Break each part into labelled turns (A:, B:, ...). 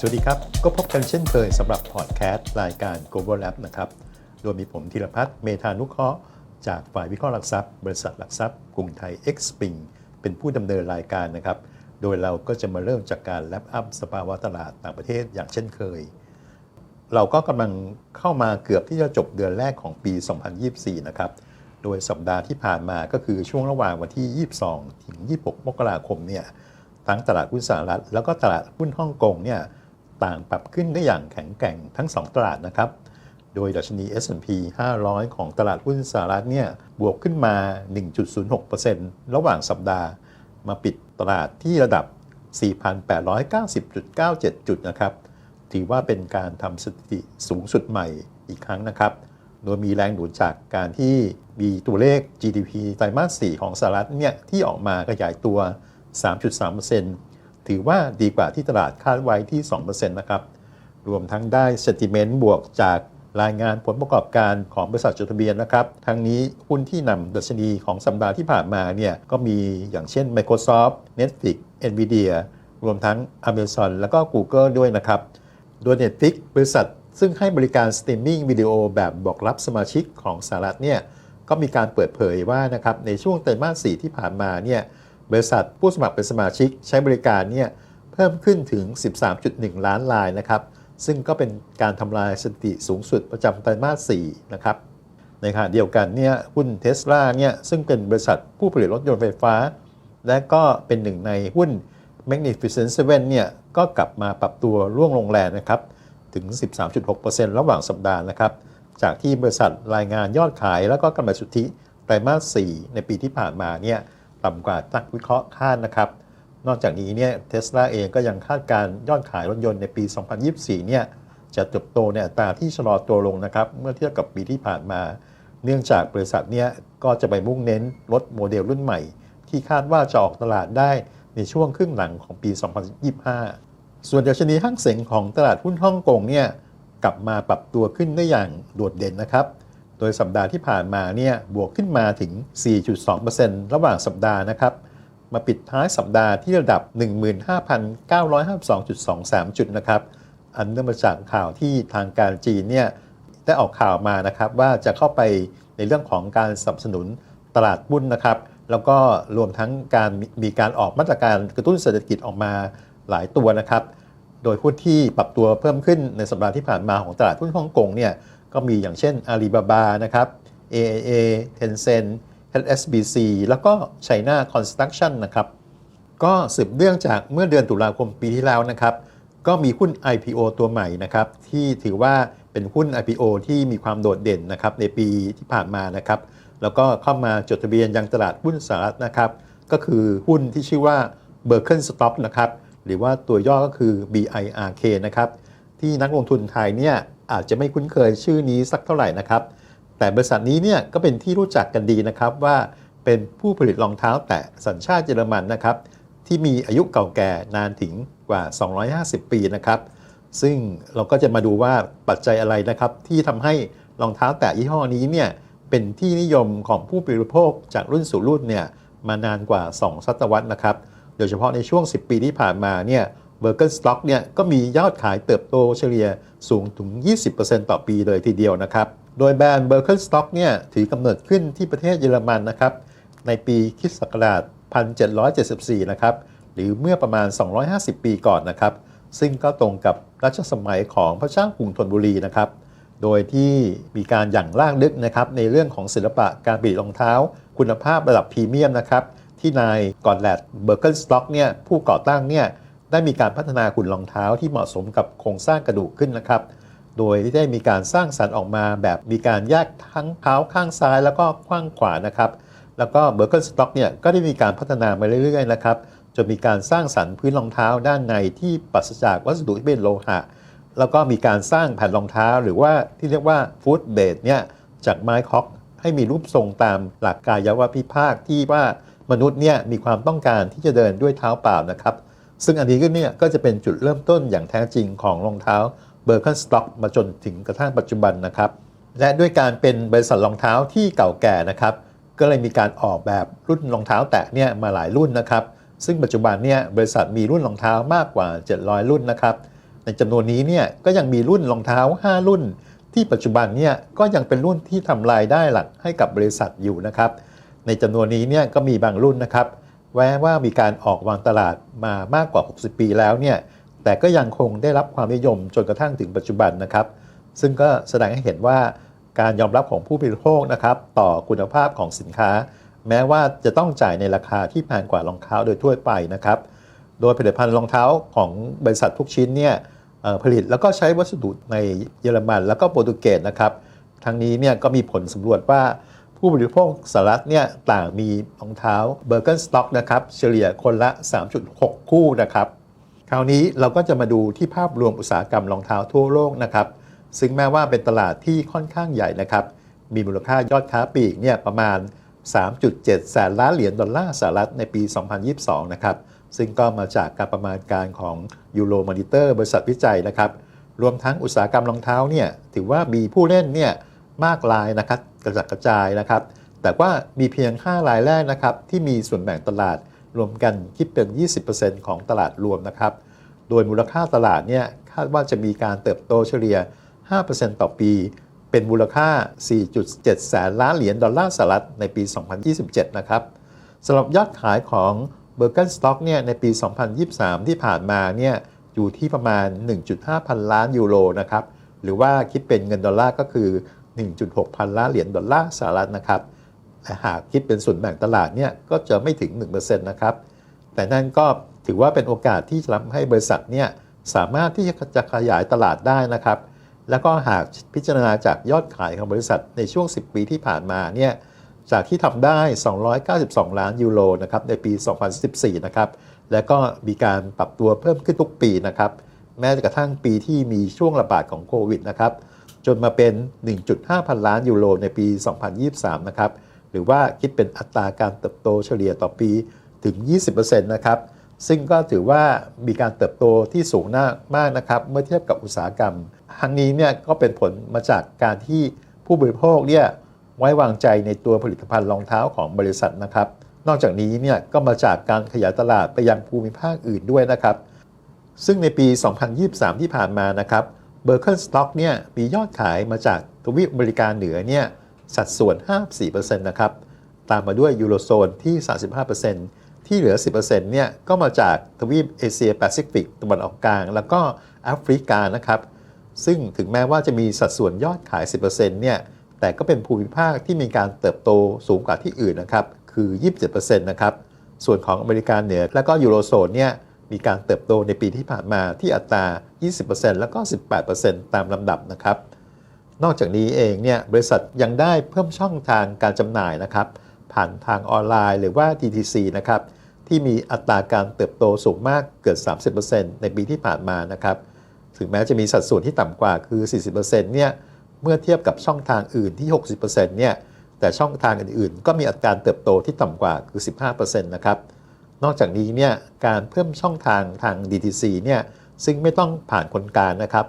A: สวัสดีครับ ก็พบกันเช่นเคยสำหรับพอดแคสต์รายการ Global Lab นะครับ โดยมีผมธีรพัฒน์เมธานุเคราะห์จากฝ่ายวิเคราะห์หลักทรัพย์ บริษัทหลักทรัพย์กรุงไทย X p r i n g เป็นผู้ดำเนินรายการนะครับ โดยเราก็จะมาเริ่มจากการแลปอัพสภาวะตลาดต่างประเทศอย่างเช่นเคย เราก็กำลังเข้ามาเกือบที่จะจบเดือนแรกของปี 2024 นะครับ โดยสัปดาห์ที่ผ่านมาก็คือช่วงระหว่างวันที่ 22 ถึง 26 มกราคมเนี่ยทั้งตลาดหุ้นสหรัฐแล้วก็ตลาดหุ้นฮ่องกงเนี่ย ต่างปรับขึ้นได้อย่างแข็งแกร่งทั้ง 2 ตลาดนะครับ โดยดัชนี S&P 500 ของตลาดหุ้นสหรัฐเนี่ยบวกขึ้นมา 1.06%ระหว่างสัปดาห์ มาปิดตลาดที่ระดับ 4,890.97 จุดนะครับ ถือว่าเป็นการทำสถิติสูงสุดใหม่อีกครั้งนะครับ โดยมีแรงหนุนจากการที่มีตัวเลข GDP ไตรมาส 4 ของสหรัฐเนี่ยที่ออกมาขยายตัว 3.3% ถือว่าดีกว่าที่ตลาดคาดไว้ที่ 2%นะครับ รวมทั้งได้ sentiment บวกจากรายงานผลประกอบการของบริษัทจดทะเบียนนะครับ ทั้งนี้หุ้นที่นำดัชนีของสัปดาห์ที่ผ่านมาเนี่ยก็มีอย่างเช่น Microsoft Netflix Nvidia รวมทั้ง Amazon แล้วก็ Google ด้วยนะครับ โดย Netflix บริษัทซึ่งให้บริการสตรีมมิ่งวิดีโอแบบบอกรับสมาชิกของสหรัฐเนี่ยก็มีการเปิดเผยว่านะครับในช่วงไตรมาส 4 ที่ผ่านมาเนี่ย บริษัทผู้สมัครเป็นสมาชิกใช้บริการเนี่ยเพิ่มขึ้นถึง 13.1 ล้านรายนะครับ ซึ่งก็เป็นการทำลายสถิติสูงสุดประจำไตรมาส 4 นะครับ ในขณะเดียวกันเนี่ยหุ้นเทสลาเนี่ยซึ่งเป็นบริษัทผู้ผลิตรถยนต์ไฟฟ้า และก็เป็นหนึ่งในหุ้น Magnificent Seven เนี่ยก็กลับมาปรับตัวร่วงลงแรงนะครับ ถึง 13.6%ระหว่างสัปดาห์นะครับ จากที่บริษัทรายงานยอดขาย แล้วก็กำไรสุทธิไตรมาส 4 ในปีที่ผ่านมาเนี่ย ต่ำกว่านักวิเคราะห์คาดนะครับ นอกจากนี้เนี่ยเทสลาเองก็ยังคาดการยอดขายรถยนต์ในปี 2024 เนี่ยจะเติบโตในอัตราที่ชะลอตัวลงนะครับเมื่อเทียบกับปีที่ผ่านมา เนื่องจากบริษัทเนี่ยก็จะไปมุ่งเน้นรถโมเดลรุ่นใหม่ ที่คาดว่าจะออกตลาดได้ในช่วงครึ่งหลังของปี 2025 ส่วนดัชนีห้างเสงของตลาดหุ้นฮ่องกงเนี่ยกลับมาปรับตัวขึ้นได้อย่างโดดเด่นนะครับ โดยสัปดาห์ที่ผ่านมาเนี่ยบวกขึ้นมาถึง 4.2%ระหว่างสัปดาห์นะครับ มาปิดท้ายสัปดาห์ที่ระดับ 15,952.23 จุดนะครับ อันเนื่องมาจากข่าวที่ทางการจีนเนี่ยได้ออกข่าวมานะครับว่าจะเข้าไปในเรื่องของการสนับสนุนตลาดหุ้นนะครับ แล้วก็รวมทั้งการมีการออกมาตรการกระตุ้นเศรษฐกิจออกมาหลายตัวนะครับ โดยหุ้นที่ปรับตัวเพิ่มขึ้นในสัปดาห์ที่ผ่านมาของตลาดหุ้นฮ่องกงเนี่ย ก็มีอย่างเช่น Alibaba นะครับ AIA Tencent HSBC แล้วก็ China Construction นะครับ ก็สืบเนื่องจากเมื่อเดือนตุลาคมปีที่แล้วนะครับ ก็มีหุ้น IPO ตัวใหม่นะครับ ที่ถือว่าเป็นหุ้น IPO ที่มีความโดดเด่นนะครับในปีที่ผ่านมานะครับ แล้วก็เข้ามาจดทะเบียนยังตลาดหุ้นสหรัฐนะครับ ก็คือหุ้นที่ชื่อว่า b e r k e n Stock นะครับ หรือว่าตัวย่อก็คือ BIRK นะครับ ที่นักลงทุนไทยเนี่ย อาจจะไม่คุ้นเคยชื่อนี้สักเท่าไหร่นะครับ แต่บริษัทนี้เนี่ยก็เป็นที่รู้จักกันดีนะครับว่าเป็นผู้ผลิตรองเท้าแตะสัญชาติเยอรมันนะครับที่มีอายุเก่าแก่นานถึงกว่า 250 ปีนะครับ ซึ่งเราก็จะมาดูว่าปัจจัยอะไรนะครับ ที่ทำให้รองเท้าแตะยี่ห้อนี้เนี่ยเป็นที่นิยมของผู้บริโภคจากรุ่นสู่รุ่นเนี่ยมานานกว่า 2 ศตวรรษนะครับ โดยเฉพาะในช่วง 10 ปีที่ผ่านมาเนี่ย เบอร์เกอร์สต็อกเนี่ยก็มียอดขายเติบโตเฉลี่ยสูงถึง 20%ต่อปีเลยทีเดียวนะครับ โดยแบรนด์เบอร์เกอร์สต็อกเนี่ยถือกำเนิดขึ้นที่ประเทศเยอรมันนะครับ ในปีคริสต์ศักราช1774 นะครับ หรือเมื่อประมาณ 250 ปีก่อนนะครับ ซึ่งก็ตรงกับรัชสมัยของพระเจ้ากรุงธนบุรีนะครับ โดยที่มีการหยั่งลากลึกนะครับในเรื่องของศิลปะการผลิตรองเท้า คุณภาพระดับพรีเมียมนะครับที่นายกอดแลดเบอร์เกิลสต็อกเนี่ยผู้ก่อตั้งเนี่ย ได้มีการพัฒนาขุนรองเท้าที่เหมาะสมกับโครงสร้างกระดูกขึ้นนะครับ โดยที่ได้มีการสร้างสรรค์ออกมาแบบมีการแยกทั้งเท้าข้างซ้ายแล้วก็ข้างขวานะครับ แล้วก็เบอร์เกิลสต็อกเนี่ยก็ได้มีการพัฒนามาเรื่อยๆนะครับจนมีการสร้างสรรค์พื้นรองเท้าด้านในที่ปราศจากวัสดุที่เป็นโลหะ แล้วก็มีการสร้างแผ่นรองเท้าหรือว่าที่เรียกว่าฟูดเบดเนี่ยจากไม้คอกให้มีรูปทรงตามหลักกายวิภาคที่ว่ามนุษย์เนี่ยมีความต้องการที่จะเดินด้วยเท้าเปล่านะครับ ซึ่งอันนี้ก็เนี่ยก็จะเป็นจุดเริ่มต้นอย่างแท้จริงของรองเท้าเบอร์ e นสต็อกมาจนถึงกระทั่งปัจจุบันนะครับ และด้วยการเป็นบริษัทรองเท้าที่เก่าแก่นะครับ ก็เลยมีการออกแบบรุ่นรองเท้าแตะเนี่ยมาหลายรุ่นนะครับ ซึ่งปัจจุบันเนี่ยบริษัทมีรุ่นรองเท้ามากกว่า 700 รุ่นนะครับ ในจำนวนนี้เนี่ยก็ยังมีรุ่นรองเท้า 5 รุ่น ที่ปัจจุบันเนี่ยก็ยังเป็นรุ่นที่ทำรายได้หลักให้กับบริษัทอยู่นะครับ ในจำนวนนี้เนี่ยก็มีบางรุ่นนะครับ แม้ว่ามีการออกวางตลาดมามากกว่า 60 ปีแล้วเนี่ย แต่ก็ยังคงได้รับความนิยมจนกระทั่งถึงปัจจุบันนะครับ ซึ่งก็แสดงให้เห็นว่าการยอมรับของผู้บริโภคนะครับ ต่อคุณภาพของสินค้า แม้ว่าจะต้องจ่ายในราคาที่แพงกว่ารองเท้าโดยทั่วไปนะครับ โดยผลิตภัณฑ์รองเท้าของบริษัททุกชิ้นเนี่ยผลิตแล้วก็ใช้วัสดุในเยอรมัน แล้วก็โปรตุเกสนะครับ ทั้งนี้เนี่ยก็มีผลสำรวจว่า ผู้บริโภคสหรัฐเนี่ยต่างมีรองเท้าเบอร์เกนสต็อกนะครับเฉลี่ยคนละ 3.6 คู่นะครับคราวนี้เราก็จะมาดูที่ภาพรวมอุตสาหกรรมรองเท้าทั่วโลกนะครับซึ่งแม้ว่าเป็นตลาดที่ค่อนข้างใหญ่นะครับมีมูลค่ายอดค้าปลีกเนี่ยประมาณ 3.7 แสนล้านเหรียญดอลลาร์สหรัฐในปี 2022 นะครับซึ่งก็มาจากการประมาณการของยูโรมอนิเตอร์บริษัทวิจัยนะครับรวมทั้งอุตสาหกรรมรองเท้าเนี่ยถือว่ามีผู้เล่นเนี่ย มากรายนะครับกระจัดกระจายนะครับ แต่ว่ามีเพียง 5 รายแรกนะครับที่มีส่วนแบ่งตลาดรวมกันคิดเป็น 20%ของตลาดรวมนะครับ โดยมูลค่าตลาดเนี่ยคาดว่าจะมีการเติบโตเฉลี่ย 5%ต่อปี เป็นมูลค่า 4.7 แสนล้านเหรียญดอลลาร์สหรัฐในปี 2027 นะครับสำหรับยอดขายของ b i r k e n s t o c k เนี่ยในปี 2023 ที่ผ่านมาเนี่ยอยู่ที่ประมาณ 1.5 พันล้านยูโรนะครับ หรือว่าคิดเป็นเงินดอลลาร์ก็คือ 1.6 พันล้านเหรียญดอลลาร์สหรัฐนะครับหากคิดเป็นส่วนแบ่งตลาดเนี่ยก็จะไม่ถึง 1%นะครับ แต่นั่นก็ถือว่าเป็นโอกาสที่จะทำให้บริษัทเนี่ยสามารถที่จะขยายตลาดได้นะครับ แล้วก็หากพิจารณาจากยอดขายของบริษัทในช่วง 10 ปีที่ผ่านมาเนี่ยจากที่ทำได้ 292 ล้านยูโรนะครับในปี 2014 นะครับ แล้วก็มีการปรับตัวเพิ่มขึ้นทุกปีนะครับ แม้กระทั่งปีที่มีช่วงระบาดของโควิดนะครับ จนมาเป็น 1.5 พันล้านยูโรในปี 2023 นะครับ หรือว่าคิดเป็นอัตราการเติบโตเฉลี่ยต่อปีถึง 20%นะครับ ซึ่งก็ถือว่ามีการเติบโตที่สูงมากนะครับ เมื่อเทียบกับอุตสาหกรรม ทั้งนี้เนี่ยก็เป็นผลมาจากการที่ผู้บริโภคเนี่ยไว้วางใจในตัวผลิตภัณฑ์รองเท้าของบริษัทนะครับ นอกจากนี้เนี่ยก็มาจากการขยายตลาดไปยังภูมิภาคอื่นด้วยนะครับ ซึ่งในปี 2023 ที่ผ่านมานะครับ เบอร์เคิลสต็อกเนี่ยมียอดขายมาจากทวีปอเมริกาเหนือเนี่ยสัดส่วน 54%นะครับ ตามมาด้วยยูโรโซนที่ 35%ที่เหลือ 10%เนี่ยก็มาจากทวีปเอเชียแปซิฟิกตะวันออกกลาง แล้วก็แอฟริกานะครับ ซึ่งถึงแม้ว่าจะมีสัดส่วนยอดขาย 10%เนี่ยแต่ก็เป็นภูมิภาคที่มีการเติบโตสูงกว่าที่อื่นนะครับ คือ 27%นะครับ ส่วนของอเมริกาเหนือและก็ยูโรโซนเนี่ย มีการเติบโตในปีที่ผ่านมาที่อัตรา 20%แล้วก็ 18%ตามลำดับนะครับ นอกจากนี้เองเนี่ยบริษัทยังได้เพิ่มช่องทางการจำหน่ายนะครับ ผ่านทางออนไลน์หรือว่า DTC นะครับ ที่มีอัตราการเติบโตสูงมากเกิน30%ในปีที่ผ่านมานะครับ ถึงแม้จะมีสัดส่วนที่ต่ำกว่าคือ 40%เนี่ยเมื่อเทียบกับช่องทางอื่นที่ 60%เนี่ยแต่ช่องทางอื่นๆ ก็มีอัตราการเติบโตที่ต่ำกว่าคือ 15%นะครับ นอกจากนี้เนี่ยการเพิ่มช่องทางทาง DTC เนี่ยซึ่งไม่ต้องผ่านคนกลางนะครับ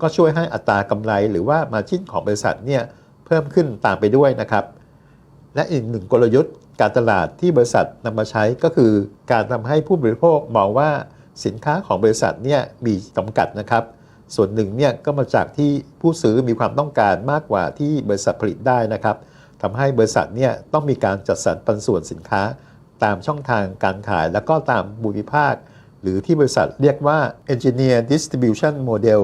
A: ก็ช่วยให้อัตรากำไรหรือว่ามาจิ้นของบริษัทเนี่ยเพิ่มขึ้นตามไปด้วยนะครับ และอีกหนึ่งกลยุทธ์การตลาดที่บริษัทนำมาใช้ก็คือ การทำให้ผู้บริโภคมองว่าสินค้าของบริษัทเนี่ยมีจำกัดนะครับ ส่วนหนึ่งเนี่ยก็มาจากที่ผู้ซื้อมีความต้องการมากกว่าที่บริษัทผลิตได้นะครับทำให้บริษัทเนี่ยต้องมีการจัดสรรปันส่วนสินค้า ตามช่องทางการขาย แล้วก็ตามภูมิภาค หรือที่บริษัทเรียกว่า Engineer Distribution Model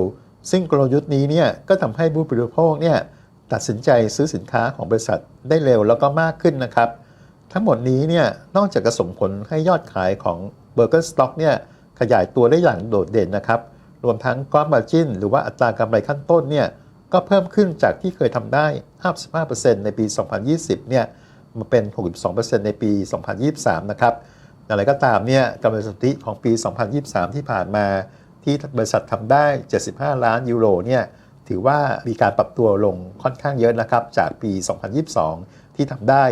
A: ซึ่งกลยุทธ์นี้เนี่ยก็ทำให้ผู้บริโภคเนี่ยตัดสินใจซื้อสินค้าของบริษัทได้เร็วแล้วก็มากขึ้นนะครับ ทั้งหมดนี้เนี่ยนอกจากจะส่งผลให้ยอดขายของ b u r g e r Stock เนี่ยขยายตัวได้อย่างโดดเด่นนะครับ รวมทั้งก้อนมาจินหรือว่าอัตรากำไรขั้นต้นเนี่ยก็เพิ่มขึ้นจากที่เคยทำได้ 55%ในปี 2020 เนี่ย มาเป็น 62%ในปี 2023 นะครับอะไรก็ตามเนี่ยกำไรสุทธิของปี 2023 ที่ผ่านมา ที่บริษัททำได้ 75 ล้านยูโรเนี่ยถือว่ามีการปรับตัวลงค่อนข้างเยอะนะครับ จากปี 2022 ที่ทำได้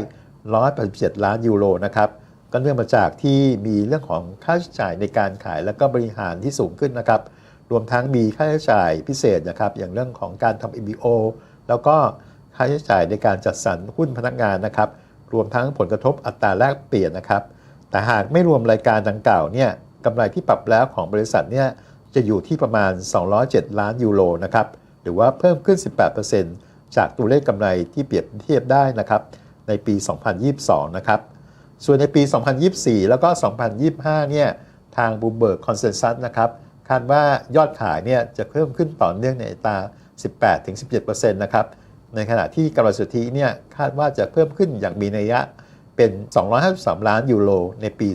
A: 187 ล้านยูโรนะครับก็เนื่องมาจากที่มีเรื่องของค่าใช้จ่ายในการขายและก็บริหารที่สูงขึ้นนะครับ รวมทั้งมีค่าใช้จ่ายพิเศษนะครับ อย่างเรื่องของการทำ MBO แล้วก็ค่าใช้จ่ายในการจัดสรรหุ้นพนักงานนะครับ รวมทั้งผลกระทบอัตราแลกเปลี่ยนนะครับ แต่หากไม่รวมรายการดังกล่าวเนี่ยกำไรที่ปรับแล้วของบริษัทเนี่ยจะอยู่ที่ประมาณ 207 ล้านยูโรนะครับหรือว่าเพิ่มขึ้น 18%จากตัวเลขกำไรที่เปรียบเทียบได้นะครับในปี 2022 นะครับ ส่วนในปี 2024 แล้วก็ 2025 เนี่ยทางบูเบิร์กคอนเซน s ัสนะครับคาดว่ายอดขายเนี่ยจะเพิ่มขึ้นต่อเนื่องในอัตรา 18-17%นะครับ ในขณะที่กำไรสุทธิเนี่ยคาดว่าจะเพิ่มขึ้นอย่างมีนัยยะเป็น 253 ล้านยูโรในปี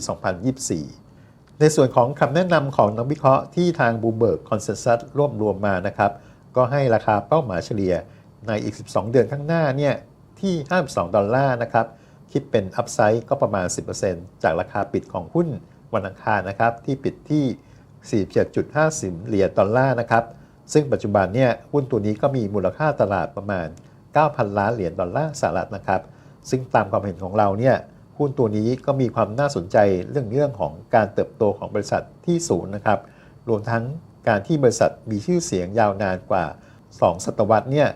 A: 2024 ในส่วนของคำแนะนำของนักวิเคราะห์ที่ทางบูเบิร์กคอนเซน s ัสรวบรวมมานะครับ ก็ให้ราคาเป้าหมายเฉลี่ยในอีก 12 เดือนข้างหน้าเนี่ยที่ 52 ดอลลาร์นะครับ คิดเป็นอัพไซด์ก็ประมาณ 10%จากราคาปิดของหุ้นวันอังคารนะครับ ที่ปิดที่ 47.50 เหรียญดอลลาร์นะครับ ซึ่งปัจจุบันเนี่ยหุ้นตัวนี้ก็มีมูลค่าตลาดประมาณ 9,000 ล้านเหรียญดอลลาร์สหรัฐนะครับ ซึ่งตามความเห็นของเราเนี่ยหุ้นตัวนี้ก็มีความน่าสนใจเรื่องเรื่องของการเติบโตของบริษัทที่สูงนะครับ รวมทั้งการที่บริษัทมีชื่อเสียงยาวนานกว่า 2 ศตวรรษเนี่ย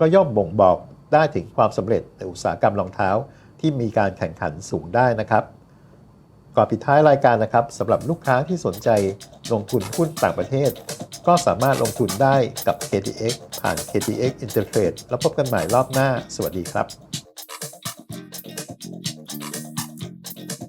A: ก็ย่อมบ่งบอกได้ถึงความสำเร็จในอุตสาหกรรมรองเท้า ที่มีการแข่งขันสูงได้นะครับก่อนปิดท้ายรายการนะครับสำหรับลูกค้าที่สนใจลงทุนหุ้นต่างประเทศ ก็สามารถลงทุนได้กับ KTX ผ่าน KTX Intertrade แล้วพบกันใหม่รอบหน้า สวัสดีครับ